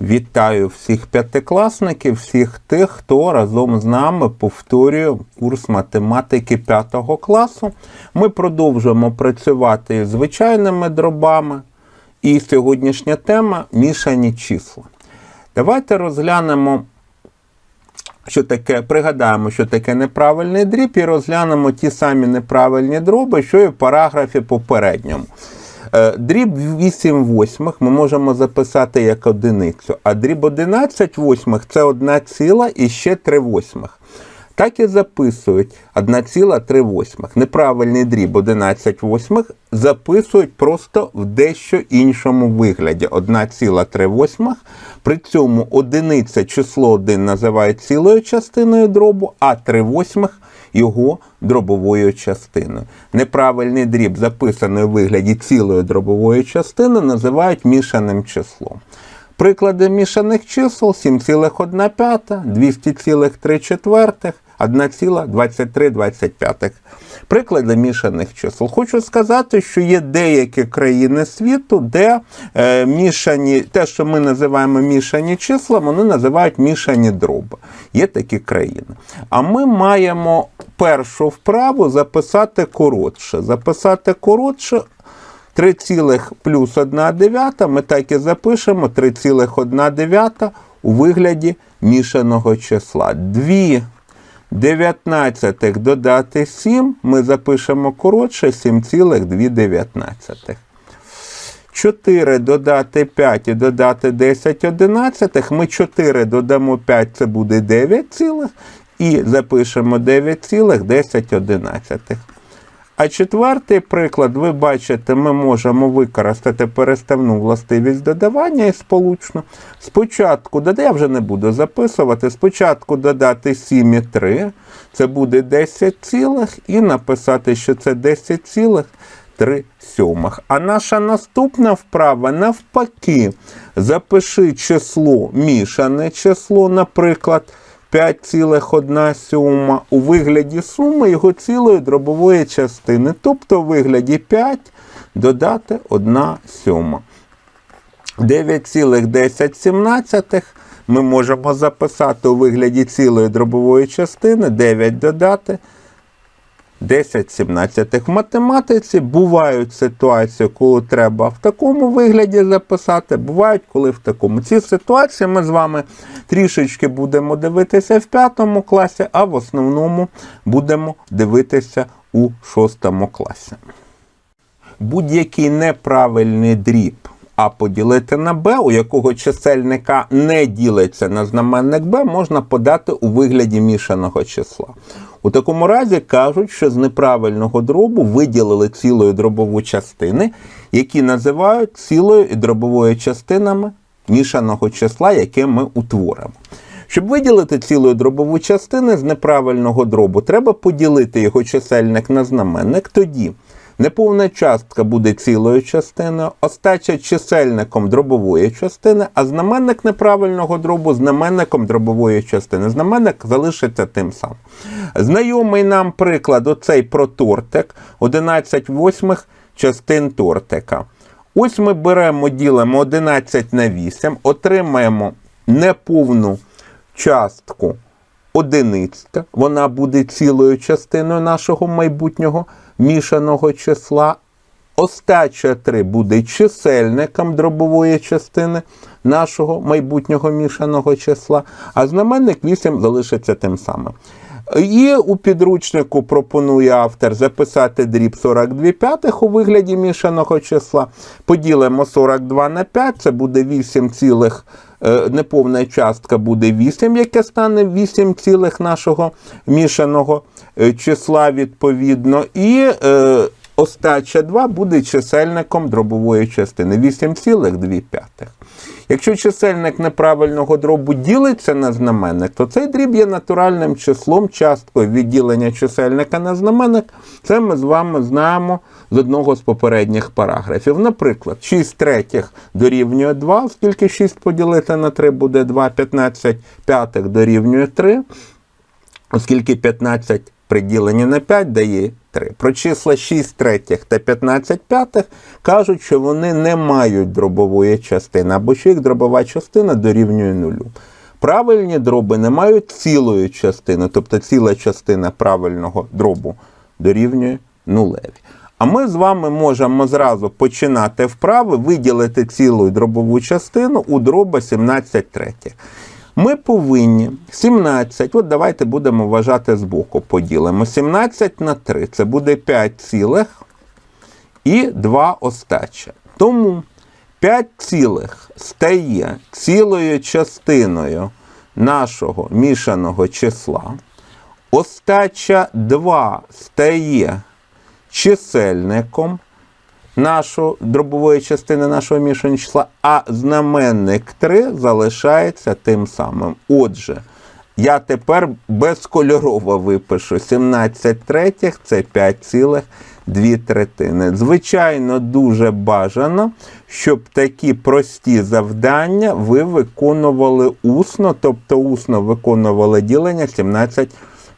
Вітаю всіх п'ятикласників, всіх тих, хто разом з нами повторює курс математики 5 класу. Ми продовжуємо працювати з звичайними дробами. І сьогоднішня тема мішані числа. Давайте розглянемо, що таке, пригадаємо, що таке неправильний дріб, і розглянемо ті самі неправильні дроби, що і в параграфі попередньому. Е, Дріб 8 восьмих ми можемо записати як одиницю, а дріб 11 восьмих це 1 ціла і ще 3 восьмих. Так і записують 1,3 восьмих. Неправильний дріб 11 восьмих записують просто в дещо іншому вигляді. 1,3 восьмих. При цьому одиниця число 1 називають цілою частиною дробу, а 3 восьмих його дробовою частиною. Неправильний дріб, записаний у вигляді цілої дробової частини, називають мішаним числом. Приклади мішаних чисел 7,1, 200,3, 1,2325. Приклади мішаних чисел. Хочу сказати, що є деякі країни світу, де е, мішані, те, що ми називаємо мішані числа, вони називають мішані дроби. Є такі країни. А ми маємо першу вправу записати коротше. Записати коротше. 3, плюс 1 дев'ята, ми так і запишемо 3,1 дев'ята у вигляді мішаного числа. Дві 19 додати 7, ми запишемо коротше 7,2. 4 додати 5 і додати 10 одинадцятих, Ми 4 додамо 5, це буде 9, цілих, і запишемо 9,10. А четвертий приклад, ви бачите, ми можемо використати переставну властивість додавання і сполучно. Спочатку, дода- я вже не буду записувати, спочатку додати 7 і 3, це буде 10 цілих, і написати, що це 10 цілих 3 сьомих. А наша наступна вправа навпаки. Запиши число, мішане число, наприклад. 5,1 сьома у вигляді суми його цілої дробової частини, тобто у вигляді 5 додати 1 сьома. 9,1017 ми можемо записати у вигляді цілої дробової частини, 9 додати 10 17 В математиці бувають ситуації, коли треба в такому вигляді записати, бувають, коли в такому. Ці ситуації ми з вами трішечки будемо дивитися в п'ятому класі, а в основному будемо дивитися у шостому класі. Будь-який неправильний дріб. А поділити на b, у якого чисельника не ділиться на знаменник b, можна подати у вигляді мішаного числа. У такому разі кажуть, що з неправильного дробу виділили цілою дробову частини, які називають цілою і дробовою частинами мішаного числа, яке ми утворимо. Щоб виділити цілою дробову частину з неправильного дробу, треба поділити його чисельник на знаменник. Тоді неповна частка буде цілою частиною, остача чисельником дробової частини, а знаменник неправильного дробу знаменником дробової частини. Знаменник залишиться тим самим. Знайомий нам приклад, оцей про тортик, 11 восьмих частин тортика. Ось ми беремо, ділимо 11 на 8, отримаємо неповну частку одиницька, вона буде цілою частиною нашого майбутнього мішаного числа. Остача 3 буде чисельником дробової частини нашого майбутнього мішаного числа, а знаменник 8 залишиться тим самим. І у підручнику пропонує автор записати дріб 42 п'ятих у вигляді мішаного числа. Поділимо 42 на 5, це буде 8 цілих, е, неповна частка буде 8, яке стане 8 цілих нашого мішаного е, числа відповідно. І е, остача 2 буде чисельником дробової частини 8,2. Якщо чисельник неправильного дробу ділиться на знаменник, то цей дріб є натуральним числом, часткою відділення чисельника на знаменник. Це ми з вами знаємо з одного з попередніх параграфів. Наприклад, 6 третіх дорівнює 2, оскільки 6 поділити на 3 буде 2, 15 п'ятих дорівнює 3, оскільки 15 при діленні на 5 дає 3. Про числа 6 третіх та 15 п'ятих кажуть, що вони не мають дробової частини, або що їх дробова частина дорівнює нулю. Правильні дроби не мають цілої частини, тобто ціла частина правильного дробу дорівнює нулеві. А ми з вами можемо зразу починати вправи, виділити цілу дробову частину у дроба 17 третіх. Ми повинні 17, от давайте будемо вважати збоку, поділимо. 17 на 3 це буде 5 цілих і 2 остача. Тому 5 цілих стає цілою частиною нашого мішаного числа. Остача 2 стає чисельником нашої дробової частини нашого мішаного числа, а знаменник 3 залишається тим самим. Отже, я тепер безкольорово випишу 17 третіх, це 5,2 третини. Звичайно, дуже бажано, щоб такі прості завдання ви виконували усно, тобто усно виконували ділення 17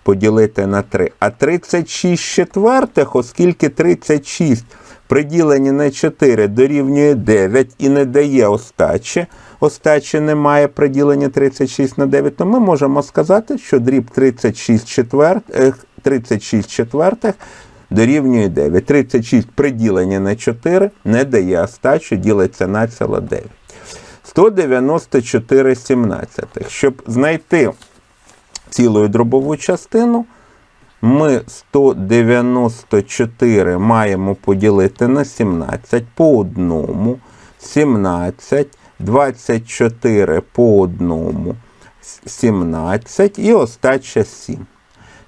поділити на 3. А 36 четвертих, оскільки 36 при діленні на 4 дорівнює 9 і не дає остачі, остачі немає при діленні 36 на 9, то ми можемо сказати, що дріб 36 четвертих, 36 четвертих дорівнює 9. 36 при діленні на 4 не дає остачі, ділиться на ціло 9. 194 17. Щоб знайти цілою дробову частину, ми 194 маємо поділити на 17 по одному, 17, 24 по одному, 17 і остача 7.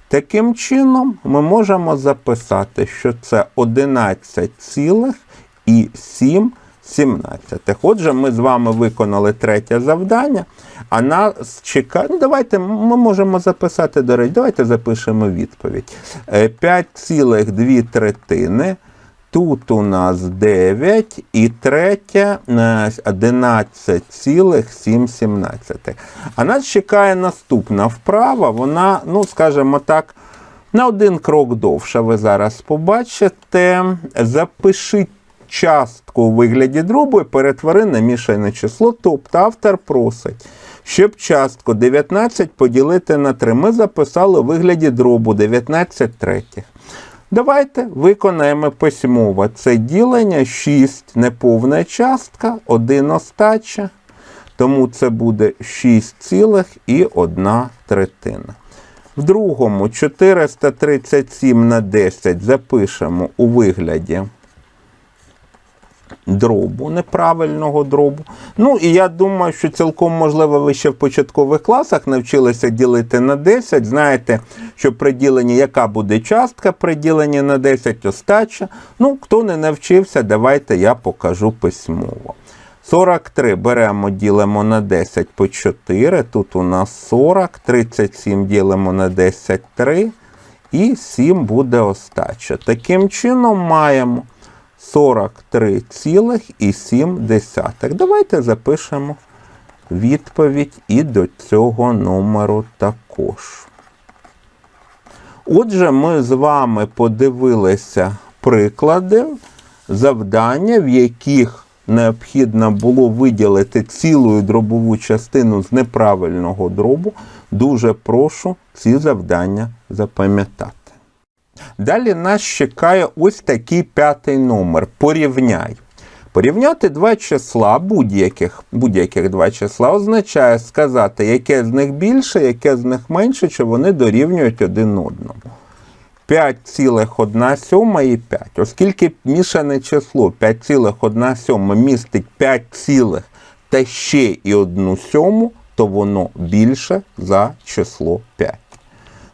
Таким чином, ми можемо записати, що це 11,7 17. Отже, ми з вами виконали третє завдання, а нас чекає. Ну, давайте ми можемо записати, до речі, давайте запишемо відповідь. 5,2 третини. Тут у нас 9 і третє 11,7. А нас чекає наступна вправа. Вона, ну, скажімо так, на один крок довша. Ви зараз побачите. Запишіть частку у вигляді дробу і перетвори на мішане число. Тобто автор просить, щоб частку 19 поділити на 3. Ми записали у вигляді дробу 19 третіх. Давайте виконаємо письмово. Це ділення 6 неповна частка, 1 остача. Тому це буде 6,1 третина. В другому 437 на 10 запишемо у вигляді дробу, неправильного дробу. Ну і я думаю, що цілком можливо ви ще в початкових класах навчилися ділити на 10. Знаєте, що при діленні, яка буде частка при діленні на 10 остача. Ну, хто не навчився, давайте я покажу письмово. 43 беремо, ділимо на 10 по 4. Тут у нас 40, 37 ділимо на 10 3. І 7 буде остача. Таким чином маємо 43,7. Давайте запишемо відповідь і до цього номеру також. Отже, ми з вами подивилися приклади завдання, в яких необхідно було виділити цілу дробову частину з неправильного дробу. Дуже прошу ці завдання запам'ятати. Далі нас чекає ось такий п'ятий номер. Порівняй. Порівняти два числа, будь-яких будь-яких два числа, означає сказати, яке з них більше, яке з них менше, чи вони дорівнюють один одному. 5,1 сьома і 5. Оскільки мішане число 5,1 сьома містить 5 цілих та ще і одну сьому, то воно більше за число 5.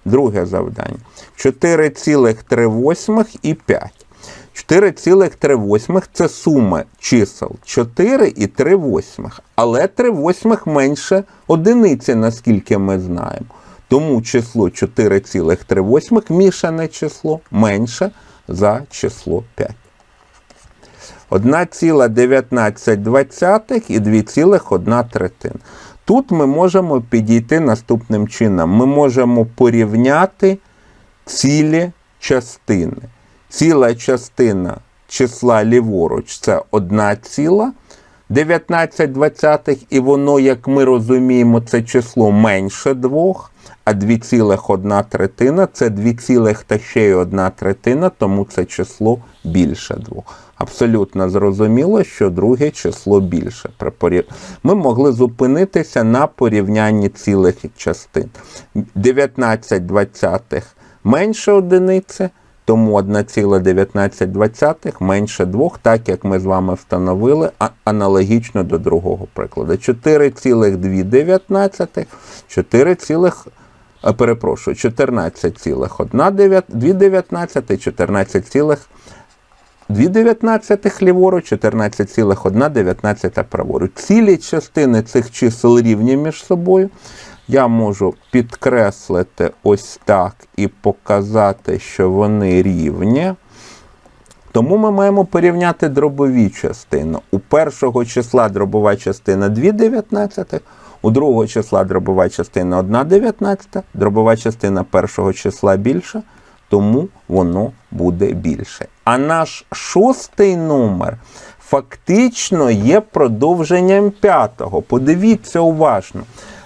Друге завдання. 4,3 і 5. 4,3 це сума чисел 4 і 3 восьмих. Але 3 восьмих менше одиниці, наскільки ми знаємо. Тому число 4,3 мішане число менше за число 5. 1,19 і 2,1 третина. Тут ми можемо підійти наступним чином. Ми можемо порівняти цілі частини. Ціла частина числа ліворуч це 1 ціла 19 двадцятих, і воно, як ми розуміємо, це число менше 2, а 2,1 третина це 2, цілих та ще й 1 третина, тому це число більше 2. Абсолютно зрозуміло, що друге число більше. Ми могли зупинитися на порівнянні цілих частин. 19 двадцятих менше одиниці, тому 1,19 менше 2, так як ми з вами встановили, аналогічно до другого прикладу. 4,2, 4, цілих, а, перепрошую, 14,1, 14,2, 2,19 ліворуч, 14,1 праворуч. Цілі частини цих чисел рівні між собою. Я можу підкреслити ось так і показати, що вони рівні. Тому ми маємо порівняти дробові частини. У першого числа дробова частина 2,19, у другого числа дробова частина 1,19, дробова частина першого числа більша, тому воно буде більше. А наш шостий номер фактично є продовженням п'ятого. Подивіться уважно.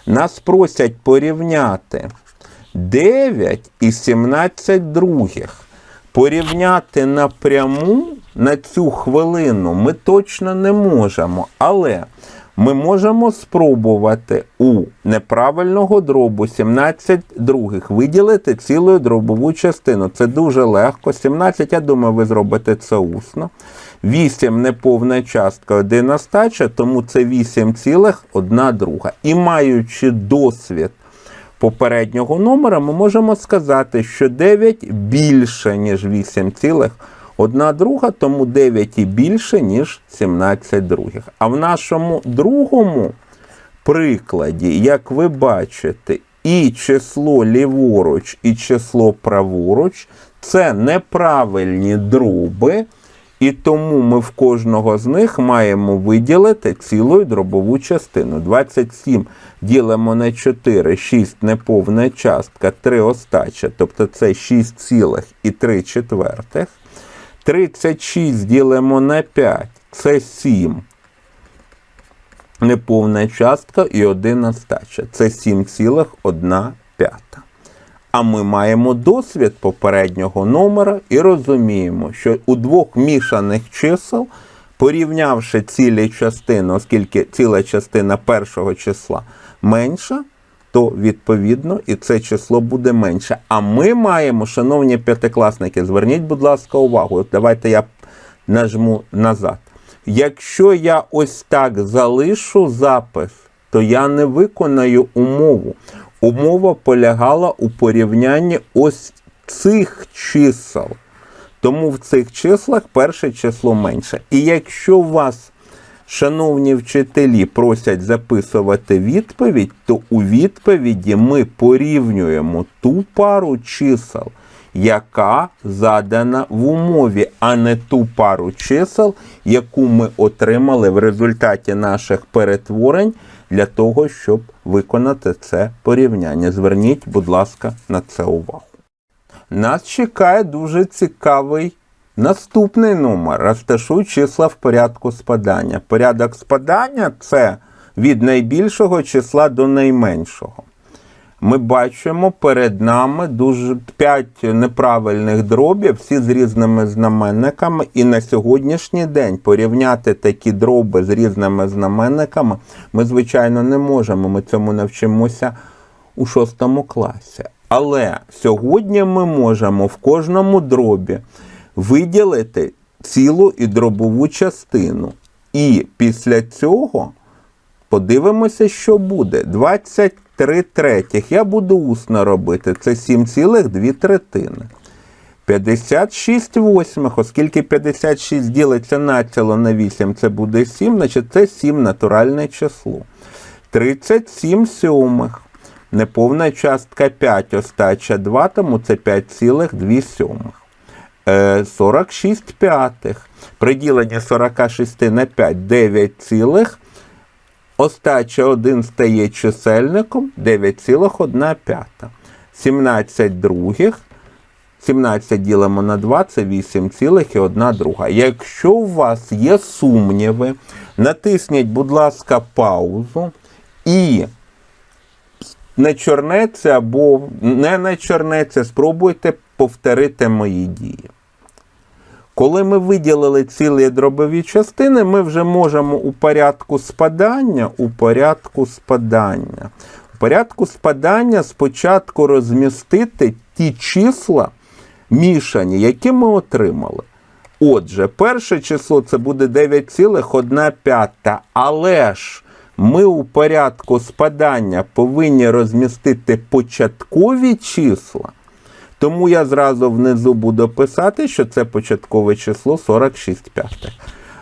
Нас просять порівняти 9 і 17 других. Порівняти напряму на цю хвилину ми точно не можемо, але ми можемо спробувати у неправильного дробу 17 других виділити цілу дробову частину. Це дуже легко. 17, я думаю, ви зробите це усно. 8 неповна частка, 1 остача, тому це 8,1 друга. І маючи досвід попереднього номера, ми можемо сказати, що 9 більше, ніж 8,1 друга, тому 9 і більше, ніж 17 других. А в нашому другому прикладі, як ви бачите, і число ліворуч, і число праворуч це неправильні дроби. І тому ми в кожного з них маємо виділити цілу дробову частину. 27 ділимо на 4, 6 неповна частка, 3 остача, тобто це 6,3 четвертих. 36 ділимо на 5, це 7 неповна частка і 1 остача. Це 7,1 п'ята. А ми маємо досвід попереднього номера і розуміємо, що у двох мішаних чисел, порівнявши цілі частини, оскільки ціла частина першого числа менша, то відповідно і це число буде менше. А ми маємо, шановні п'ятикласники, зверніть, будь ласка, увагу. От давайте я нажму назад. Якщо я ось так залишу запис, то я не виконаю умову. Умова полягала у порівнянні ось цих чисел. Тому в цих числах перше число менше. І якщо у вас, шановні вчителі, просять записувати відповідь, то у відповіді ми порівнюємо ту пару чисел, яка задана в умові, а не ту пару чисел, яку ми отримали в результаті наших перетворень для того, щоб виконати це порівняння. Зверніть, будь ласка, на це увагу. Нас чекає дуже цікавий наступний номер. Розташуй числа в порядку спадання. Порядок спадання це від найбільшого числа до найменшого. Ми бачимо перед нами дуже 5 неправильних дробів, всі з різними знаменниками. І на сьогоднішній день порівняти такі дроби з різними знаменниками ми, звичайно, не можемо. Ми цьому навчимося у шостому класі. Але сьогодні ми можемо в кожному дробі виділити цілу і дробову частину. І після цього подивимося, що буде. 23 третіх. Я буду усно робити. Це 7,2 третини. 56 восьмих, оскільки 56 ділиться націло на 8, це буде 7, значить це 7 натуральне число. 37 сьомих. Неповна частка 5, остача 2, тому це 5,2 сьомих. Е, 46 п'ятих. При діленні 46 на 5 9 цілих. Остача 1 стає чисельником 9,1 п'ята. 17 других. 17 ділимо на 2 це 8,1 друга. Якщо у вас є сумніви, натисніть, будь ласка, паузу і не чорнеться або не на чорнеться, спробуйте повторити мої дії. Коли ми виділили цілі дробові частини, ми вже можемо у порядку спадання, у порядку спадання. У порядку спадання спочатку розмістити ті числа мішані, які ми отримали. Отже, перше число це буде 9,1, але ж ми у порядку спадання повинні розмістити початкові числа. Тому я зразу внизу буду писати, що це початкове число 46 п'ятих.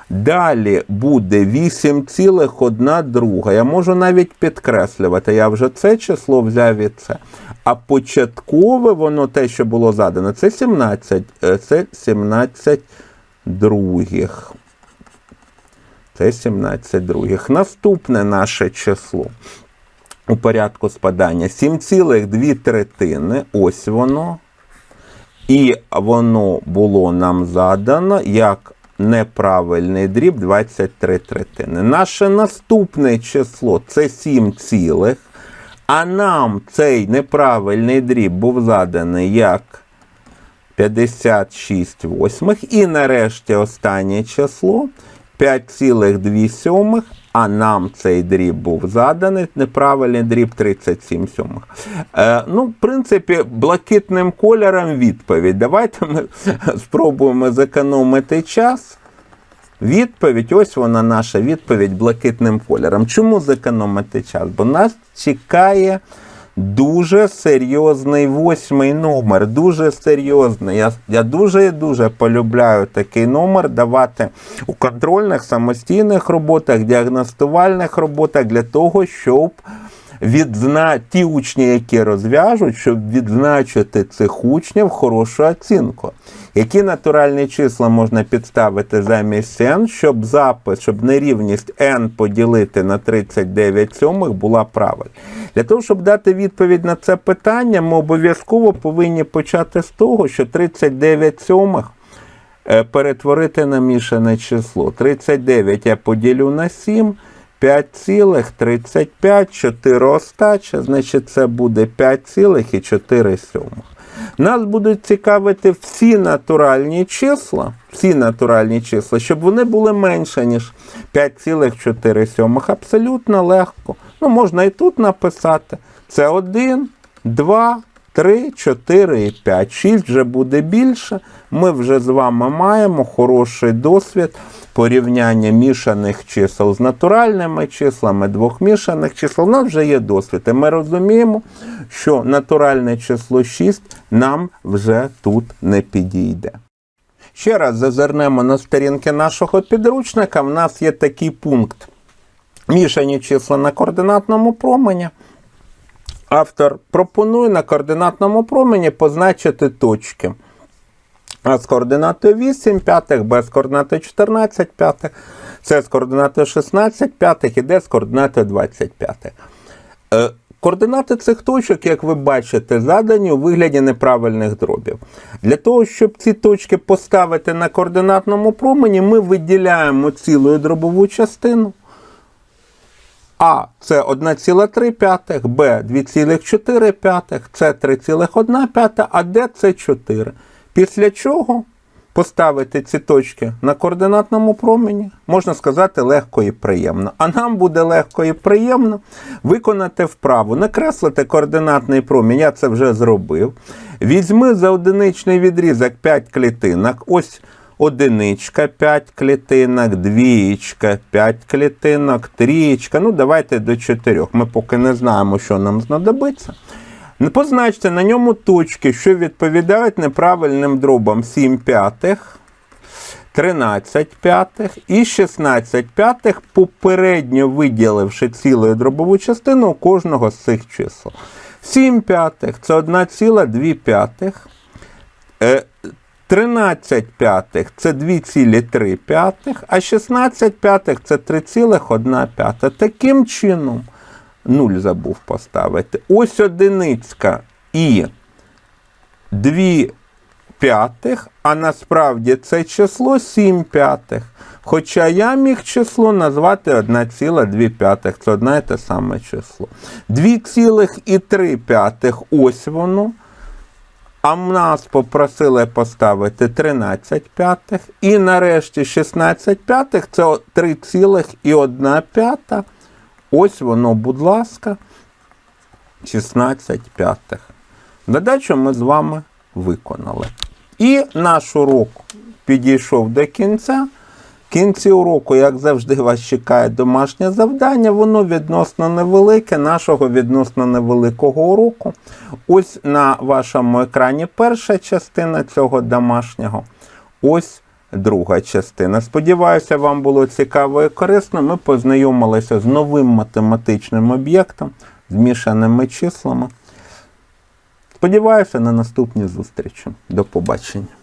Далі буде 8,1 друга. Я можу навіть підкреслювати. Я вже це число взяв від це. А початкове воно те, що було задано, це 17. е, Це 17 других. Це 17 других. Наступне наше число у порядку спадання 7,2 третини. Ось воно. І воно було нам задано як неправильний дріб 23 третини. Наше наступне число це 7 цілих. А нам цей неправильний дріб був заданий як 56 восьмих. І нарешті останнє число 5,2 сьомих. А нам цей дріб був заданий, неправильний дріб 37 сьомих. Е, ну, в принципі, блакитним кольором відповідь. Давайте ми спробуємо зекономити час. Відповідь, ось вона наша відповідь блакитним кольором. Чому зекономити час? Бо нас чекає дуже серйозний восьмий номер. Дуже серйозний. Я, я дуже дуже полюбляю такий номер давати у контрольних самостійних роботах, діагностувальних роботах для того, щоб відзна... ті учні, які розв'яжуть, щоб відзначити цих учнів хорошу оцінку. Які натуральні числа можна підставити замість n, щоб запис, щоб нерівність n поділити на 39 сьомих була правильна. Для того, щоб дати відповідь на це питання, ми обов'язково повинні почати з того, що 39 сьомих е, перетворити на мішане число. 39 я поділю на 7. 5,35, 4 значить це буде 5,4 сьомих. Нас будуть цікавити всі натуральні числа, всі натуральні числа, щоб вони були менше, ніж 5,4. Абсолютно легко. Ну, можна і тут написати. Це 1, 2, 3, 4 і 5. 6 вже буде більше. Ми вже з вами маємо хороший досвід порівняння мішаних чисел з натуральними числами, двох мішаних чисел. У нас вже є досвід. І ми розуміємо, що натуральне число 6 нам вже тут не підійде. Ще раз зазирнемо на сторінки нашого підручника. В нас є такий пункт. Мішані числа на координатному промені. Автор пропонує на координатному промені позначити точки. А з координатою 8 п'ятих, Б з координатою 14 п'ятих, С з координатою 16 п'ятих і Д з координатою 20 п'ятих. Е, Координати цих точок, як ви бачите, задані у вигляді неправильних дробів. Для того, щоб ці точки поставити на координатному промені, ми виділяємо цілу дробову частину. А це 1,3, Б 2,4, С 3,1, а Д це 4. Після чого поставити ці точки на координатному промені, можна сказати, легко і приємно. А нам буде легко і приємно виконати вправу, накреслити координатний промінь, я це вже зробив. Візьми за одиничний відрізок 5 клітинок. Ось одиничка 5 клітинок, двієчка 5 клітинок, трієчка. Ну, давайте до 4. Ми поки не знаємо, що нам знадобиться. Позначте на ньому точки, що відповідають неправильним дробам 7 п'ятих, 13 п'ятих і 16 п'ятих, попередньо виділивши цілу дробову частину кожного з цих чисел. 7 п'ятих це 1,2 п'ятих. 13 п'ятих це 2,3 п'ятих, а 16 п'ятих це 3,1 п'ята. Таким чином, 0 забув поставити. Ось одиницька і 2 п'ятих, а насправді це число 7 п'ятих. Хоча я міг число назвати 1,2 п'ятих. Це одне і те саме число. 2,3 п'ятих ось воно. А нас попросили поставити 13 п'ятих. І нарешті 16 п'ятих це 3,1 п'ята. Ось воно, будь ласка, 16 п'ятих. Задачу ми з вами виконали. І наш урок підійшов до кінця. Кінці уроку, як завжди, вас чекає домашнє завдання. Воно відносно невелике, нашого відносно невеликого уроку. Ось на вашому екрані перша частина цього домашнього. Ось друга частина. Сподіваюся, вам було цікаво і корисно. Ми познайомилися з новим математичним об'єктом, змішаними числами. Сподіваюся на наступні зустрічі. До побачення.